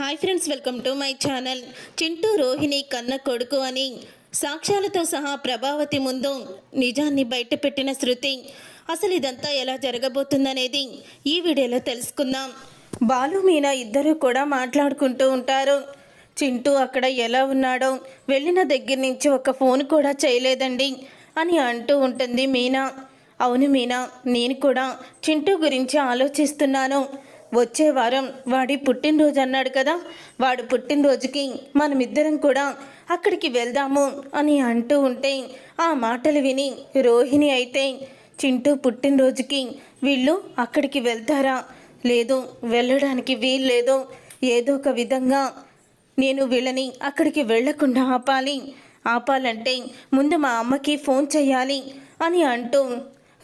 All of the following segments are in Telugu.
Hi friends welcome to my channel Chintu Rohini కన్న కొడుకు అని సాక్ష్యాలతో సహా ప్రభావతి ముందు నిజాన్ని బయటపెట్టిన శృతి. అసలు ఇదంతా ఎలా జరగబోతుందనేది ఈ వీడియోలో తెలుసుకుందాం. బాలు మీనా ఇద్దరు కూడా మాట్లాడుకుంటూ ఉంటారు. చింటూ అక్కడ ఎలా ఉన్నాడో వెళ్ళిన దగ్గర నుంచి ఒక ఫోన్ కూడా చేయలేదండి అని అంటూ ఉంటుంది మీనా. అవును మీనా నేను కూడా చింటూ గురించి ఆలోచిస్తున్నాను. వచ్చే వారం వాడి పుట్టినరోజు అన్నాడు కదా. వాడు పుట్టినరోజుకి మనమిద్దరం కూడా అక్కడికి వెళ్దాము అని అంటూ ఉంటే ఆ మాటలు విని రోహిణి అయితే చింటూ పుట్టినరోజుకి వీళ్ళు అక్కడికి వెళ్తారా? లేదు వెళ్ళడానికి వీల్లేదు. ఏదో ఒక విధంగా నేను వీళ్ళని అక్కడికి వెళ్ళకుండా ఆపాలి. ఆపాలంటే ముందు మా అమ్మకి ఫోన్ చేయాలి అని అంటూ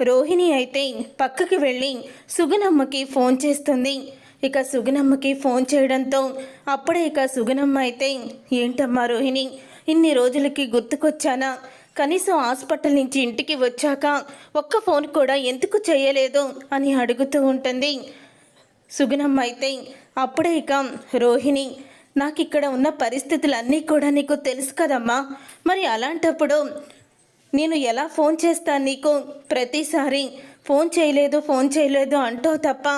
రోహిణి అయితే పక్కకి వెళ్ళి సుగనమ్మకి ఫోన్ చేస్తుంది. ఇక సుగనమ్మకి ఫోన్ చేయడంతో అప్పుడే ఇక సుగనమ్మ అయితే ఏంటమ్మా రోహిణి ఇన్ని రోజులకి గుర్తుకొచ్చానా? కనీసం హాస్పిటల్ నుంచి ఇంటికి వచ్చాక ఒక్క ఫోన్ కూడా ఎందుకు చేయలేదు? అని అడుగుతూ ఉంటుంది. సుగుణమ్మ అయితే అప్పుడే ఇక రోహిణి నాకు ఇక్కడ ఉన్న పరిస్థితులన్నీ కూడా నీకు తెలుసు కదమ్మా. మరి అలాంటప్పుడు నేను ఎలా ఫోన్ చేస్తాను నీకు? ప్రతిసారి ఫోన్ చేయలేదు ఫోన్ చేయలేదు అంటూ తప్ప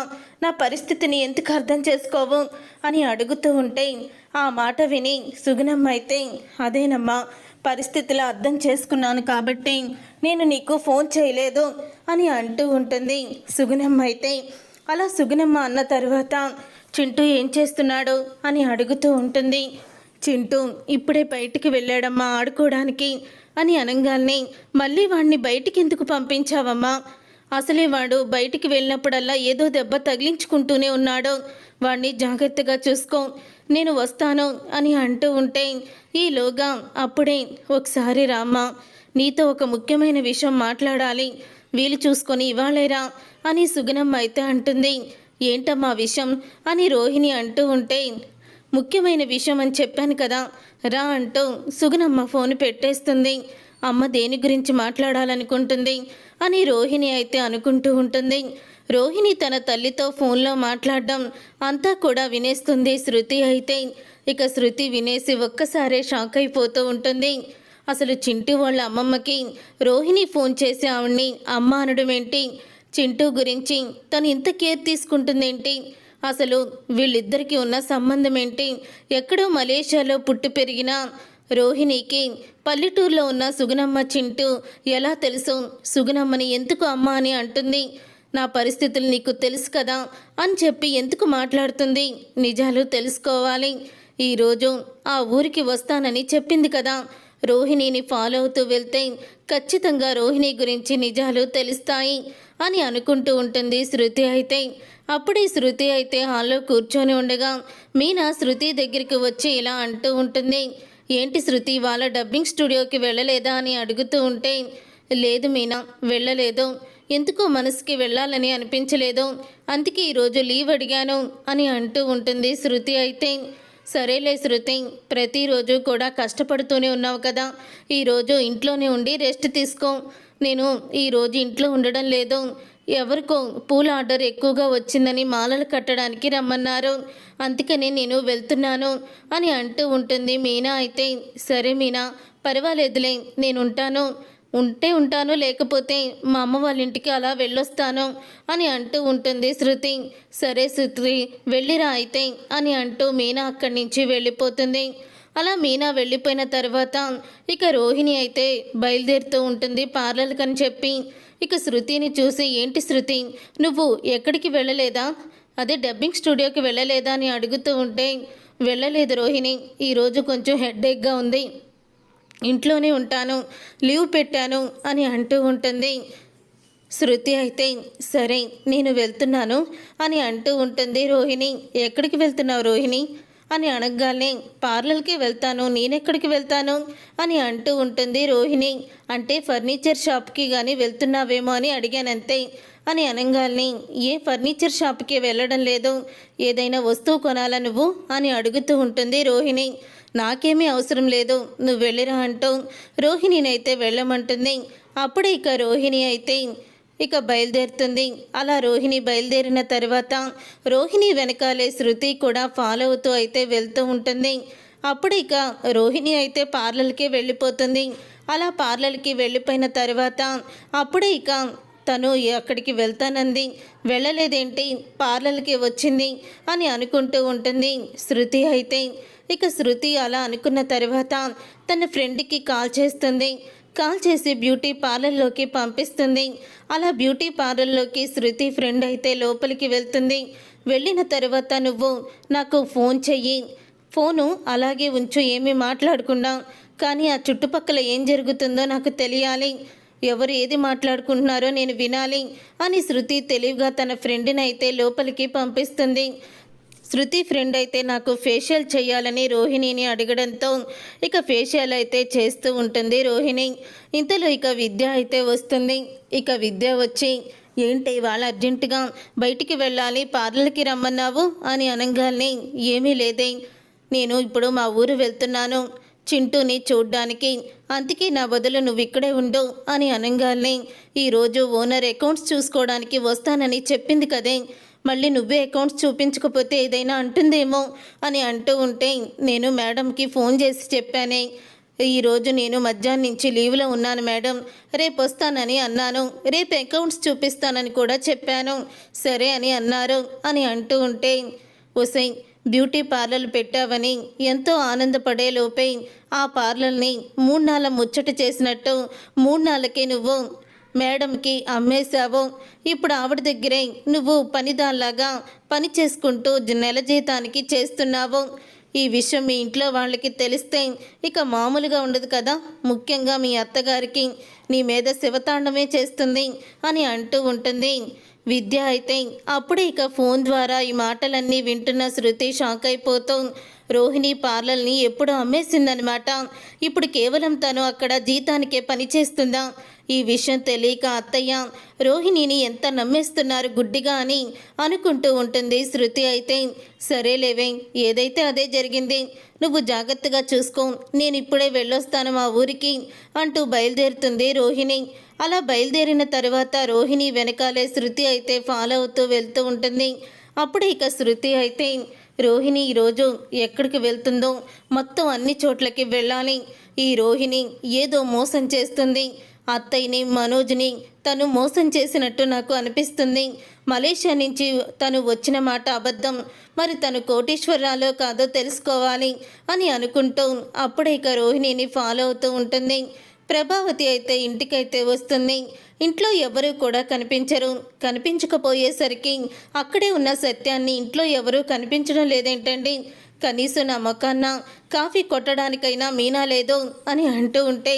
నా పరిస్థితిని ఎందుకు అర్థం చేసుకోవు? అని అడుగుతూ ఉంటే ఆ మాట విని సుగుణమ్మ అయితే అదేనమ్మా పరిస్థితులు అర్థం చేసుకున్నాను కాబట్టి నేను నీకు ఫోన్ చేయలేదు అని అంటూ ఉంటుంది సుగుణమ్మ అయితే. అలా సుగుణమ్మ అన్న తర్వాత చింటూ ఏం చేస్తున్నాడు అని అడుగుతూ ఉంటుంది. చింటూ ఇప్పుడే బయటికి వెళ్ళాడమ్మా ఆడుకోవడానికి. అని అనగానే మళ్ళీ వాడిని బయటికి ఎందుకు పంపించావమ్మా? అసలే వాడు బయటికి వెళ్ళినప్పుడల్లా ఏదో దెబ్బ తగిలించుకుంటూనే ఉన్నాడు. వాణ్ణి జాగ్రత్తగా చూసుకో నేను వస్తాను అని అంటూ ఉంటే ఈలోగా అప్పుడే ఒకసారి రామ్మా నీతో ఒక ముఖ్యమైన విషయం మాట్లాడాలి. వీలు చూసుకొని ఇవ్వాలేరా అని సుగనమ్మ అయితే అంటుంది. ఏంటమ్మా విషయం? అని రోహిణి అంటూ ఉంటే ముఖ్యమైన విషయం అని చెప్పాను కదా. రా అంటూ సుగనమ్మ ఫోన్ పెట్టేస్తుంది. అమ్మ దేని గురించి మాట్లాడాలనుకుంటుంది? అని రోహిణి అయితే అనుకుంటూ ఉంటుంది. రోహిణి తన తల్లితో ఫోన్లో మాట్లాడడం అంతా కూడా వినేస్తుంది శృతి అయితే. ఇక శృతి వినేసి ఒక్కసారే షాక్ అయిపోతూ ఉంటుంది. అసలు చింటూ వాళ్ళ అమ్మమ్మకి రోహిణి ఫోన్ చేసి ఆవిడ్ని అమ్మ అనడం ఏంటి? చింటూ గురించి తను ఇంత కేర్ తీసుకుంటుందేంటి? అసలు వీళ్ళిద్దరికీ ఉన్న సంబంధం ఏంటి? ఎక్కడో మలేషియాలో పుట్టి పెరిగిన రోహిణికి పల్లెటూరులో ఉన్న సుగుణమ్మ చింటూ ఎలా తెలుసు? సుగుణమ్మని ఎందుకు అమ్మ అని అంటుంది. నా పరిస్థితులు నీకు తెలుసు కదా అని చెప్పి ఎందుకు మాట్లాడుతుంది? నిజాలు తెలుసుకోవాలి. ఈరోజు ఆ ఊరికి వస్తానని చెప్పింది కదా. రోహిణిని ఫాలో అవుతూ వెళ్తే ఖచ్చితంగా రోహిణి గురించి నిజాలు తెలుస్తాయి. అని అనుకుంటూ ఉంటుంది శృతి అయితే. అప్పుడే శృతి అయితే హాల్లో కూర్చొని ఉండగా మీనా శృతి దగ్గరికి వచ్చి ఇలా అంటూ ఉంటుంది. ఏంటి శృతి వాళ్ళ డబ్బింగ్ స్టూడియోకి వెళ్ళలేదా? అని అడుగుతూ ఉంటే లేదు మీనా వెళ్ళలేదు. ఎందుకో మనసుకి వెళ్ళాలని అనిపించలేదు. అందుకే ఈరోజు లీవ్ అడిగాను అని అంటూ ఉంటుంది శృతి అయితే. సరేలే శృతి ప్రతిరోజు కూడా కష్టపడుతూనే ఉన్నావు కదా. ఈరోజు ఇంట్లోనే ఉండి రెస్ట్ తీసుకో. నేను ఈరోజు ఇంట్లో ఉండడం లేదు. ఎవరికో పూల ఆర్డర్ ఎక్కువగా వచ్చిందని మాలలు కట్టడానికి రమ్మన్నారు. అందుకనే నేను వెళ్తున్నాను అని అంటూ ఉంటుంది మీనా అయితే. సరే మీనా పర్వాలేదులే నేను ఉంటాను. ఉంటే ఉంటాను లేకపోతే మా అమ్మ వాళ్ళ ఇంటికి అలా వెళ్ళొస్తాను అని అంటూ ఉంటుంది శృతి. సరే శృతి వెళ్ళిరా అయితే అని అంటూ మీనా అక్కడి నుంచి వెళ్ళిపోతుంది. అలా మీనా వెళ్ళిపోయిన తర్వాత ఇక రోహిణి అయితే బయలుదేరుతూ ఉంటుంది పార్లర్కి అని చెప్పి. ఇక శృతిని చూసి ఏంటి శృతి నువ్వు ఎక్కడికి వెళ్ళలేదా? అదే డబ్బింగ్ స్టూడియోకి వెళ్ళలేదా? అని అడుగుతూ ఉంటే వెళ్ళలేదు రోహిణి ఈరోజు కొంచెం హెడ్ఏక్గా ఉంది. ఇంట్లోనే ఉంటాను లీవ్ పెట్టాను అని అంటూ ఉంటుంది. శృతి అయితే సరే నేను వెళ్తున్నాను అని అంటూ ఉంటుంది రోహిణి. ఎక్కడికి వెళ్తున్నావు రోహిణి? అని అనగానే పార్లర్కి వెళ్తాను నేనెక్కడికి వెళ్తాను? అని అంటూ ఉంటుంది రోహిణి. అంటే ఫర్నిచర్ షాప్కి కానీ వెళ్తున్నావేమో అని అడిగానంతే. అని అనగానే ఏ ఫర్నిచర్ షాప్కి వెళ్ళడం లేదు. ఏదైనా వస్తువు కొనాలా నువ్వు? అని అడుగుతూ ఉంటుంది రోహిణి. నాకేమీ అవసరం లేదు. నువ్వు వెళ్ళిరా అంటూ రోహిణినైతే వెళ్ళమంటుంది. అప్పుడే ఇక రోహిణి అయితే ఇక బయలుదేరుతుంది. అలా రోహిణి బయలుదేరిన తర్వాత రోహిణి వెనకాలే శృతి కూడా ఫాలో అవుతూ అయితే వెళ్తూ ఉంటుంది. అప్పుడు ఇక రోహిణి అయితే పార్లర్కి వెళ్ళిపోతుంది. అలా పార్లర్కి వెళ్ళిపోయిన తర్వాత అప్పుడే ఇక తను అక్కడికి వెళ్తానంది. వెళ్ళలేదేంటి? పార్లర్కి వచ్చింది అని అనుకుంటూ ఉంటుంది శృతి అయితే. ఇక శృతి అలా అనుకున్న తర్వాత తన ఫ్రెండ్కి కాల్ చేస్తుంది. కాల్ చేసి బ్యూటీ పార్లర్లోకి పంపిస్తుంది. అలా బ్యూటీ పార్లర్లోకి శృతి ఫ్రెండ్ అయితే లోపలికి వెళ్తుంది. వెళ్ళిన తర్వాత నువ్వు నాకు ఫోన్ చెయ్యి. ఫోను అలాగే ఉంచు ఏమీ మాట్లాడకుండా. కానీ ఆ చుట్టుపక్కల ఏం జరుగుతుందో నాకు తెలియాలి. ఎవరు ఏది మాట్లాడుకుంటున్నారో నేను వినాలి అని శృతి తెలివిగా తన ఫ్రెండ్ని అయితే లోపలికి పంపిస్తుంది. శృతి ఫ్రెండ్ అయితే నాకు ఫేషియల్ చేయాలని రోహిణిని అడగడంతో ఇక ఫేషియల్ అయితే చేస్తూ ఉంటుంది. రోహిణి ఇంతలో ఇక విద్య అయితే వస్తుంది. ఇక విద్య వచ్చి ఏంటి ఇవాళ అర్జెంటుగా బయటికి వెళ్ళాలి పార్లర్కి రమ్మన్నావు? అని అనగానే ఏమీ లేదే. నేను ఇప్పుడు మా ఊరు వెళ్తున్నాను. చింటూని చూడ్డానికి. అందుకే నా బదులు నువ్వు ఇక్కడే ఉండు అని అనగానే ఈరోజు ఓనర్ అకౌంట్స్ చూసుకోవడానికి వస్తానని చెప్పింది కదే. మళ్ళీ నువ్వే అకౌంట్స్ చూపించకపోతే ఏదైనా అంటుందేమో అని అంటూ ఉంటే నేను మేడంకి ఫోన్ చేసి చెప్పానే ఈరోజు నేను మధ్యాహ్నం నుంచి లీవ్లో ఉన్నాను మేడం. రేపు వస్తానని అన్నాను. రేపు అకౌంట్స్ చూపిస్తానని కూడా చెప్పాను. సరే అని అన్నారు అని అంటూ ఉంటే ఒసై బ్యూటీ పార్లర్ పెట్టావని ఎంతో ఆనందపడే లోపే ఆ పార్లర్ని మూడు నాళ్ళ ముచ్చట చేసినట్టు మూడు నాళ్ళకే నువ్వు మేడంకి అమ్మేశావు. ఇప్పుడు ఆవిడ దగ్గరే నువ్వు పనిదాల్లాగా పని చేసుకుంటూ నెల జీతానికి చేస్తున్నావు. ఈ విషయం మీ ఇంట్లో వాళ్ళకి తెలిస్తే ఇక మామూలుగా ఉండదు కదా? ముఖ్యంగా మీ అత్తగారికి. నీ మీద శివతాండమే చేస్తుంది అని అంటూ ఉంటుంది. విద్య అయితే అప్పుడే ఇక ఫోన్ ద్వారా ఈ మాటలన్నీ వింటున్న శృతి షాక్ అయిపోతూ రోహిణి పార్లర్ని ఎప్పుడు అమ్మేసిందనమాట ఇప్పుడు కేవలం తను అక్కడ జీతానికే పని చేస్తుందా? ఈ విషయం తెలియక అత్తయ్య రోహిణిని ఎంత నమ్మేస్తున్నారు గుడ్డిగా అని అనుకుంటూ ఉంటుంది శృతి అయితే. సరేలేవే ఏదైతే అదే జరిగింది నువ్వు జాగ్రత్తగా చూసుకో నేను ఇప్పుడే వెళ్ళొస్తాను మా ఊరికి అంటూ బయలుదేరుతుంది రోహిణి. అలా బయలుదేరిన తర్వాత రోహిణి వెనకాలే శృతి అయితే ఫాలో అవుతూ వెళ్తూ ఉంటుంది. అప్పుడు ఇక శృతి అయితే రోహిణి ఈరోజు ఎక్కడికి వెళ్తుందో? మొత్తం అన్ని చోట్లకి వెళ్ళాలి. ఈ రోహిణి ఏదో మోసం చేస్తుంది. అత్తయ్యని మనోజ్ని తను మోసం చేసినట్టు నాకు అనిపిస్తుంది. మలేషియా నుంచి తను వచ్చిన మాట అబద్ధం. మరి తను కోటేశ్వరరాలో కాదో తెలుసుకోవాలి అని అనుకుంటూ అప్పుడే ఇక రోహిణిని ఫాలో అవుతూ ఉంటుంది. ప్రభావతి అయితే ఇంటికైతే వస్తుంది. ఇంట్లో ఎవరూ కూడా కనిపించరు. కనిపించకపోయేసరికి అక్కడే ఉన్న సత్యాన్ని ఇంట్లో ఎవరూ కనిపించడం లేదేంటండి? కనీసం నా మొక్కన్న కాఫీ కొట్టడానికైనా మీనా లేదు అని అంటూ ఉంటే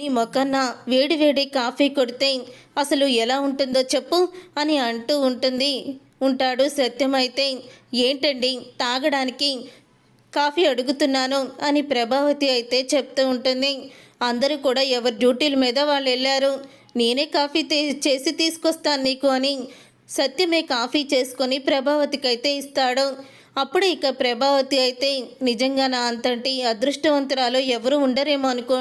నీ మొక్కన్న వేడి వేడి కాఫీ కొడితే అసలు ఎలా ఉంటుందో చెప్పు అని అంటూ ఉంటుంది. ఉంటాడు సత్యం అయితే ఏంటండి తాగడానికి కాఫీ అడుగుతున్నాను అని ప్రభావతి అయితే చెప్తూ ఉంటుంది. అందరూ కూడా ఎవరి డ్యూటీల మీద వాళ్ళు వెళ్ళారు. నేనే కాఫీ చేసి తీసుకొస్తాను నీకు అని సత్యమే కాఫీ చేసుకొని ప్రభావతికి అయితే ఇస్తాడు. అప్పుడు ఇక ప్రభావతి అయితే నిజంగా నా అంతటి అదృష్టవంతురాలు ఎవరు ఉండరేమో అనుకో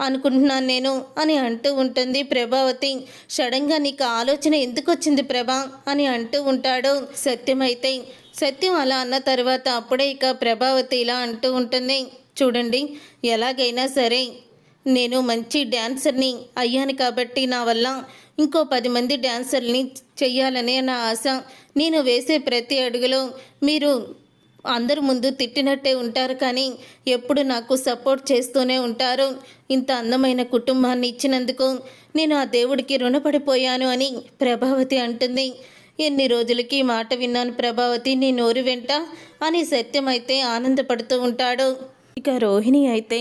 అనుకుంటున్నాను నేను అని అంటూ ఉంటుంది ప్రభావతి. సడన్గా నీకు ఆలోచన ఎందుకు వచ్చింది ప్రభా? అని అంటూ ఉంటాడు సత్యం అయితే. సత్యం అలా అన్న తర్వాత అప్పుడే ఇక ప్రభావతి ఇలా అంటూ ఉంటుంది. చూడండి ఎలాగైనా సరే నేను మంచి డ్యాన్సర్ని అయ్యాను కాబట్టి నా వల్ల ఇంకో పది మంది డ్యాన్సర్ని చెయ్యాలనే నా ఆశ. నేను వేసే ప్రతి అడుగులో మీరు అందరి ముందు తిట్టినట్టే ఉంటారు కానీ ఎప్పుడు నాకు సపోర్ట్ చేస్తూనే ఉంటారు. ఇంత అందమైన కుటుంబాన్ని ఇచ్చినందుకు నేను ఆ దేవుడికి రుణపడిపోయాను అని ప్రభావతి అంటుంది. ఎన్ని రోజులకి మాట విన్నాను ప్రభావతి నీ నోరు వెంట అని సత్యమైతే ఆనందపడుతూ ఉంటాడు. ఇక రోహిణి అయితే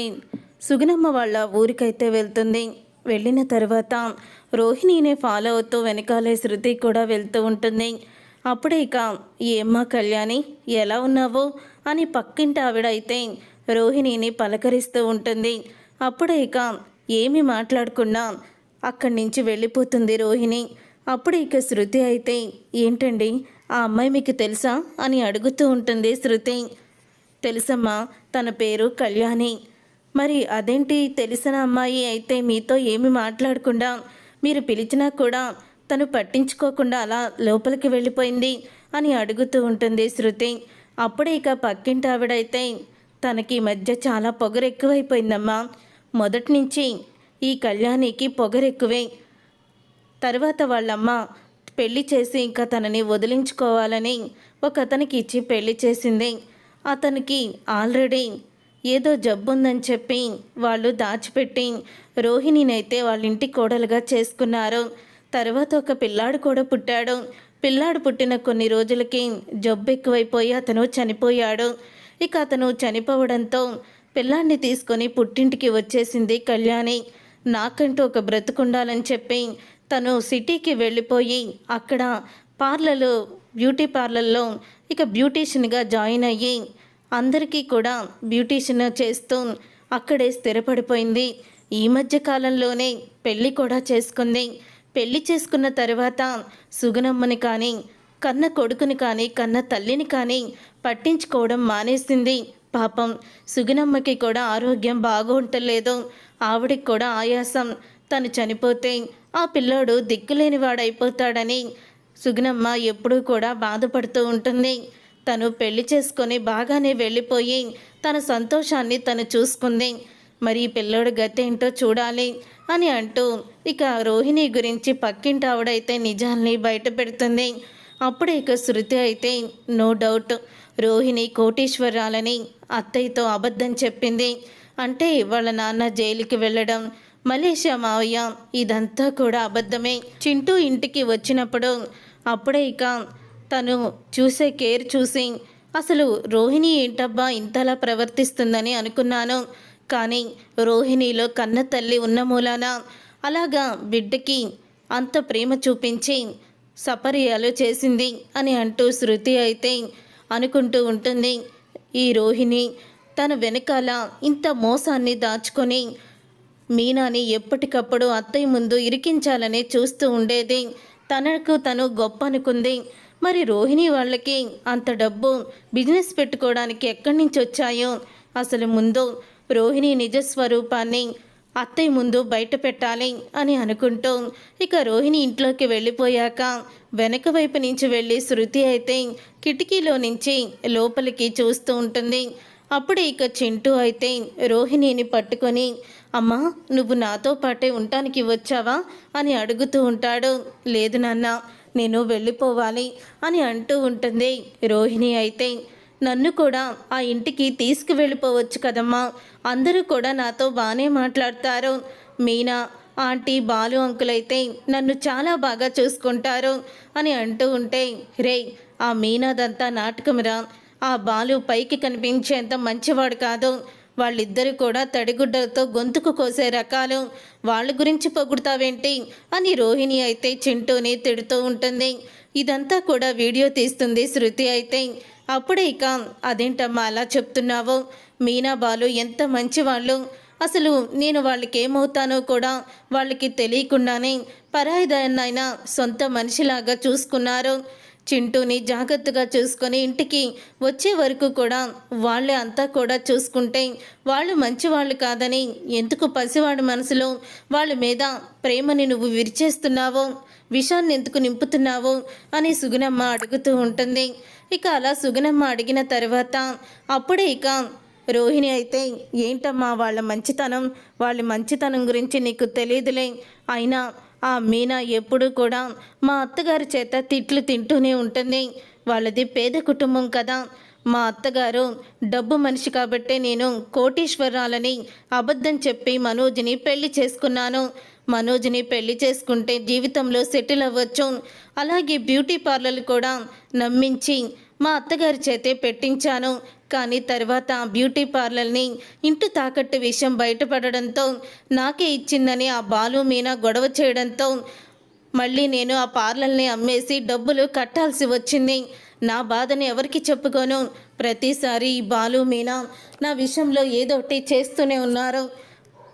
సుగుణమ్మ వాళ్ళ ఊరికైతే వెళ్తుంది. వెళ్ళిన తర్వాత రోహిణినే ఫాలో అవుతూ వెనకాలే శృతి కూడా వెళ్తూ ఉంటుంది. అప్పుడే ఇక ఏమ్మా కళ్యాణి ఎలా ఉన్నావు? అని పక్కింటి ఆవిడ అయితే రోహిణిని పలకరిస్తూ ఉంటుంది. అప్పుడే ఇక ఏమి మాట్లాడకుండా అక్కడి నుంచి వెళ్ళిపోతుంది రోహిణి. అప్పుడు ఇక శృతి అయితే ఏంటండి ఆ అమ్మాయి మీకు తెలుసా? అని అడుగుతూ ఉంటుంది శృతి. తెలుసమ్మా తన పేరు కళ్యాణి. మరి అదేంటి తెలిసిన అమ్మాయి అయితే మీతో ఏమి మాట్లాడకుండా మీరు పిలిచినా కూడా తను పట్టించుకోకుండా అలా లోపలికి వెళ్ళిపోయింది అని అడుగుతూ ఉంటుంది శృతి. అప్పుడే ఇక పక్కింటి ఆవిడైతే తనకి మధ్య చాలా పొగరు ఎక్కువైపోయిందమ్మా మొదటి నుంచి ఈ కళ్యాణికి పొగరు ఎక్కువే తర్వాత వాళ్ళమ్మ పెళ్ళి చేసి ఇంకా తనని వదిలించుకోవాలని ఒక అతనికి ఇచ్చి పెళ్ళి చేసింది. అతనికి ఆల్రెడీ ఏదో జబ్బు ఉందని చెప్పి వాళ్ళు దాచిపెట్టి రోహిణినైతే వాళ్ళ ఇంటి కోడలుగా చేసుకున్నారు. తర్వాత ఒక పిల్లాడు కూడా పుట్టాడు. పిల్లాడు పుట్టిన కొన్ని రోజులకి జబ్బు ఎక్కువైపోయి అతను చనిపోయాడు. ఇక అతను చనిపోవడంతో పిల్లాడిని తీసుకొని పుట్టింటికి వచ్చేసింది కళ్యాణి. నాకంటూ ఒక బ్రతుకుండాలని చెప్పి తను సిటీకి వెళ్ళిపోయి అక్కడ పార్లర్లో బ్యూటీ పార్లర్లో ఇక బ్యూటీషియన్గా జాయిన్ అయ్యి అందరికీ కూడా బ్యూటీషియన్ చేస్తూ అక్కడే స్థిరపడిపోయింది. ఈ మధ్య కాలంలోనే పెళ్ళి కూడా చేసుకుంది. పెళ్ళి చేసుకున్న తర్వాత సుగనమ్మని కానీ కన్న కొడుకుని కానీ కన్న తల్లిని కానీ పట్టించుకోవడం మానేసింది. పాపం సుగుణమ్మకి కూడా ఆరోగ్యం బాగుంటలేదు. ఆవిడికి కూడా ఆయాసం. తను చనిపోతే ఆ పిల్లోడు దిక్కులేనివాడైపోతాడని సుగుణమ్మ ఎప్పుడూ కూడా బాధపడుతూ ఉంటుంది. తను పెళ్ళి చేసుకొని బాగానే వెళ్ళిపోయి తన సంతోషాన్ని తను చూసుకుంది. మరి పిల్లోడు గతి ఏంటో చూడాలి అని అంటూ ఇక రోహిణి గురించి పక్కింటి ఆవిడైతే నిజాల్ని బయట పెడుతుంది. అప్పుడే ఇక శృతి అయితే నో డౌట్ రోహిణి కోటీశ్వరాలని అత్తయ్యతో అబద్ధం చెప్పింది. అంటే వాళ్ళ నాన్న జైలుకి వెళ్ళడం మలేషియా మావయ్య ఇదంతా కూడా అబద్ధమే. చింటూ ఇంటికి వచ్చినప్పుడు అప్పుడే ఇక తను చూసే కేర్ చూసి అసలు రోహిణి ఏంటబ్బా ఇంతలా ప్రవర్తిస్తుందని అనుకున్నాను. కానీ రోహిణిలో కన్న తల్లి ఉన్న మూలాన అలాగా బిడ్డకి అంత ప్రేమ చూపించి సపర్యాలు చేసింది అని అంటూ శృతి అయితే అనుకుంటూ ఉంటుంది. ఈ రోహిణి తన వెనకాల ఇంత మోసాన్ని దాచుకొని మీనాని ఎప్పటికప్పుడు అత్తయ్య ముందు ఇరికించాలని చూస్తూ ఉండేది. తనకు తను గొప్ప అనుకుంది. మరి రోహిణి వాళ్ళకి అంత డబ్బు బిజినెస్ పెట్టుకోవడానికి ఎక్కడి నుంచి వచ్చాయో? అసలు ముందు రోహిణి నిజ స్వరూపాన్ని అత్తయ్య ముందు బయట పెట్టాలి అని అనుకుంటూ ఇక రోహిణి ఇంట్లోకి వెళ్ళిపోయాక వెనక వైపు నుంచి వెళ్ళి శృతి అయితే కిటికీలో నుంచి లోపలికి చూస్తూ ఉంటుంది. అప్పుడు ఇక చింటూ అయితే రోహిణిని పట్టుకొని అమ్మా నువ్వు నాతో పాటే ఉండటానికి వచ్చావా? అని అడుగుతూ ఉంటాడు. లేదు నాన్న నేను వెళ్ళిపోవాలి అని అంటూ ఉంటుంది రోహిణి అయితే. నన్ను కూడా ఆ ఇంటికి తీసుకువెళ్ళిపోవచ్చు కదమ్మా అందరూ కూడా నాతో బాగానే మాట్లాడతారు. మీనా ఆంటీ బాలు అంకుల్ అయితే నన్ను చాలా బాగా చూసుకుంటారు అని అంటూ ఉంటే రే ఆ మీనాదంతా నాటకంరా ఆ బాలు పైకి కనిపించేంత మంచివాడు కాదు. వాళ్ళిద్దరూ కూడా తడిగుడ్డలతో గొంతుకు కోసే రకాలు. వాళ్ళ గురించి పొగుడతావేంటి అని రోహిణి అయితే చింటూని తిడుతూ ఉంటుంది. ఇదంతా కూడా వీడియో తీస్తుంది శృతి అయితే. అప్పుడే ఇక అదేంటమ్మా అలా చెప్తున్నావు? మీనా బాలు ఎంత మంచివాళ్ళు. అసలు నేను వాళ్ళకి ఏమవుతానో కూడా వాళ్ళకి తెలియకుండానే పరాయిదాన్నైనా సొంత మనిషిలాగా చూసుకున్నారు. చింటూని జాగ్రత్తగా చూసుకొని ఇంటికి వచ్చే వరకు కూడా వాళ్ళే అంతా కూడా చూసుకుంటే వాళ్ళు మంచివాళ్ళు కాదని ఎందుకు పసివాడి మనసులో వాళ్ళ మీద ప్రేమని నువ్వు విరిచేస్తున్నావో? విషాన్ని ఎందుకు నింపుతున్నావు? అని సుగుణమ్మ అడుగుతూ ఉంటుంది. ఇక అలా సుగుణమ్మ అడిగిన తర్వాత అప్పుడే ఇక రోహిణి అయితే ఏంటమ్మా వాళ్ళ మంచితనం? వాళ్ళ మంచితనం గురించి నీకు తెలియదులే అయినా ఆ మీనా ఎప్పుడూ కూడా మా అత్తగారి చేత తిట్లు తింటూనే ఉంటుంది. వాళ్ళది పేద కుటుంబం కదా. మా అత్తగారు డబ్బు మనిషి కాబట్టే నేను కోటీశ్వరాలని అబద్ధం చెప్పి మనోజ్ని పెళ్ళి చేసుకున్నాను. మనోజ్ని పెళ్ళి చేసుకుంటే జీవితంలో సెటిల్ అవ్వచ్చు. అలాగే బ్యూటీ పార్లర్ కూడా నమ్మించి మా అత్తగారి చేతే పెట్టించాను. కానీ తర్వాత ఆ బ్యూటీ పార్లర్ని ఇంటి తాకట్టు విషయం బయటపడడంతో నాకే ఇచ్చిందని ఆ బాలు మీనా గొడవ చేయడంతో మళ్ళీ నేను ఆ పార్లర్ని అమ్మేసి డబ్బులు కట్టాల్సి వచ్చింది. నా బాధని ఎవరికి చెప్పుకోను? ప్రతిసారి ఈ బాలు మీనా నా విషయంలో ఏదో ఒకటి చేస్తూనే ఉన్నారు.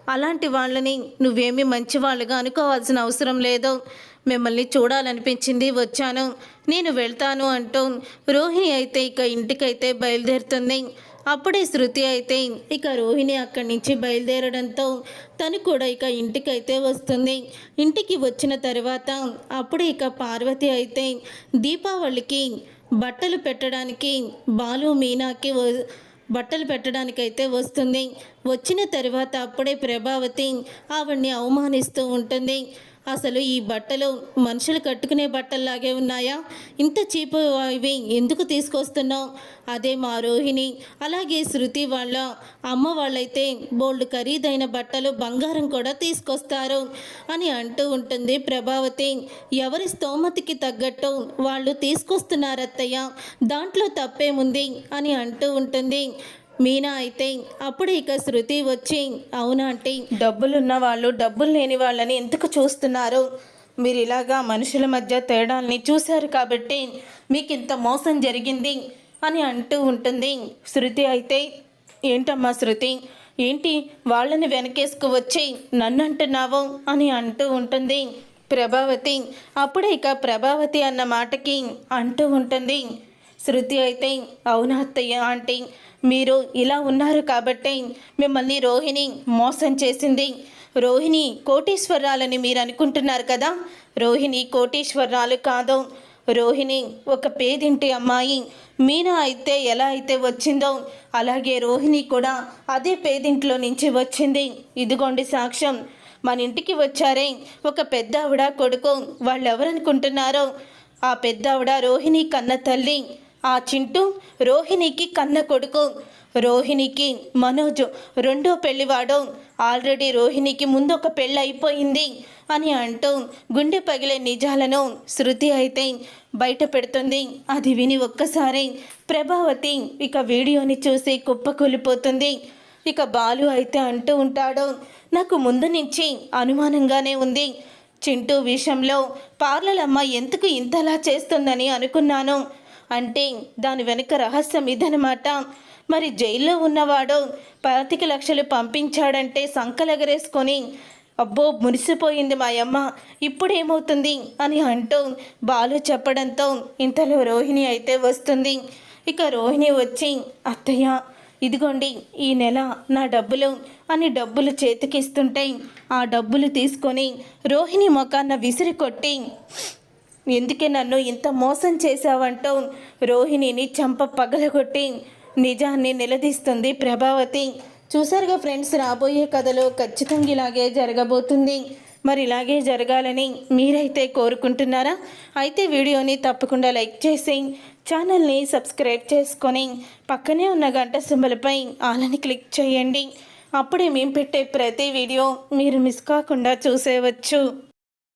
అలాంటి వాళ్ళని నువ్వేమీ మంచి వాళ్ళుగా అనుకోవాల్సిన అవసరం లేదు. మిమ్మల్ని చూడాలనిపించింది వచ్చాను. నేను వెళ్తాను అంటూ రోహిణి అయితే ఇక ఇంటికైతే బయలుదేరుతుంది. అప్పుడే శృతి అయితే ఇక రోహిణి అక్కడి నుంచి బయలుదేరడంతో తను కూడా ఇక ఇంటికైతే వస్తుంది. ఇంటికి వచ్చిన తర్వాత అప్పుడే ఇక పార్వతి అయితే దీపావళికి బట్టలు పెట్టడానికి బాలు మీనాకి వ- బట్టలు పెట్టడానికైతే వస్తుంది. వచ్చిన తర్వాత అప్పుడే ప్రభావతి ఆవిడ్ని అవమానిస్తూ ఉంటుంది. అసలు ఈ బట్టలు మనుషులు కట్టుకునే బట్టల్లాగే ఉన్నాయా? ఇంత చీపు ఇవి ఎందుకు తీసుకొస్తున్నావు? అదే మా రోహిణి. అలాగే శృతి వాళ్ళ అమ్మ వాళ్ళైతే బోల్డ్ ఖరీదైన బట్టలు బంగారం కూడా తీసుకొస్తారు అని అంటూ ఉంటుంది ప్రభావతి. ఎవరి స్తోమతికి తగ్గట్టు వాళ్ళు తీసుకొస్తున్నారత్తయ్య దాంట్లో తప్పేముంది అని అంటూ ఉంటుంది. మీనా అయితే అప్పుడు ఇక శృతి వచ్చి అవునా అంటే డబ్బులున్న వాళ్ళు డబ్బులు లేని వాళ్ళని ఎందుకు చూస్తున్నారు? మీరు ఇలాగా మనుషుల మధ్య తేడాల్ని చూశారు కాబట్టి మీకు ఇంత మోసం జరిగింది అని అంటూ ఉంటుంది శృతి అయితే. ఏంటమ్మా శృతి? ఏంటి వాళ్ళని వెనకేసుకు వచ్చి నన్ను అంటున్నావు అని అంటూ ఉంటుంది ప్రభావతి. అప్పుడే ఇక ప్రభావతి అన్న మాటకి అంటూ ఉంటుంది శృతి అయితే అవునా అత్తయ్య ఆంటీ? మీరు ఇలా ఉన్నారు కాబట్టి మిమ్మల్ని రోహిణి మోసం చేసింది. రోహిణి కోటీశ్వరాలని మీరు అనుకుంటున్నారు కదా? రోహిణి కోటీశ్వరాలు కాదు. రోహిణి ఒక పేదింటి అమ్మాయి. మీనా అయితే ఎలా అయితే వచ్చిందో అలాగే రోహిణి కూడా అదే పేదింట్లో నుంచి వచ్చింది. ఇదిగోండి సాక్ష్యం. మన ఇంటికి వచ్చారే. ఒక పెద్ద ఆవిడ కొడుకు. వాళ్ళు ఎవరనుకుంటున్నారో ఆ పెద్ద ఆవిడ రోహిణి కన్న తల్లి. ఆ చింటూ రోహిణికి కన్న కొడుకు. రోహిణికి మనోజ్ రెండో పెళ్ళివాడు ఆల్రెడీ రోహిణికి ముందు ఒక పెళ్ళి అయిపోయింది అని అంటూ గుండె పగిలే నిజాలను శృతి అయితే బయట పెడుతుంది. అది విని ఒక్కసారి ప్రభావతి ఇక వీడియోని చూసి కుప్పకూలిపోతుంది. ఇక బాలు అయితే అంటూ ఉంటాడు నాకు ముందు నుంచి అనుమానంగానే ఉంది. చింటూ విషయంలో పార్లలమ్మ ఎందుకు ఇంతలా చేస్తుందని అనుకున్నాను. అంటే దాని వెనుక రహస్యం ఇదనమాట మరి జైల్లో ఉన్నవాడు పాతిక లక్షలు పంపించాడంటే సంకలెగరేసుకొని అబ్బో మురిసిపోయింది మా అమ్మ ఇప్పుడేమవుతుంది? అని అంటూ బాలు చెప్పడంతో ఇంతలో రోహిణి అయితే వస్తుంది. ఇక రోహిణి వచ్చి అత్తయ్య ఇదిగోండి ఈ నెల నా డబ్బులు అని డబ్బులు చేతికిస్తుంటే ఆ డబ్బులు తీసుకొని రోహిణి మొకాన్న విసిరి కొట్టి ఎందుకే నన్ను ఇంత మోసం చేశావంటూ రోహిణిని చంప పగలగొట్టి నిజాన్ని నిలదీస్తుంది ప్రభావతి. చూసారుగా ఫ్రెండ్స్ రాబోయే కథలో ఖచ్చితంగా ఇలాగే జరగబోతుంది. మరి ఇలాగే జరగాలని మీరైతే కోరుకుంటున్నారా? అయితే వీడియోని తప్పకుండా లైక్ చేసి ఛానల్ని సబ్స్క్రైబ్ చేసుకొని పక్కనే ఉన్న గంట సింబలపై ఆలని క్లిక్ చేయండి. అప్పుడే మేము పెట్టే ప్రతి వీడియో మీరు మిస్ కాకుండా చూసేవచ్చు.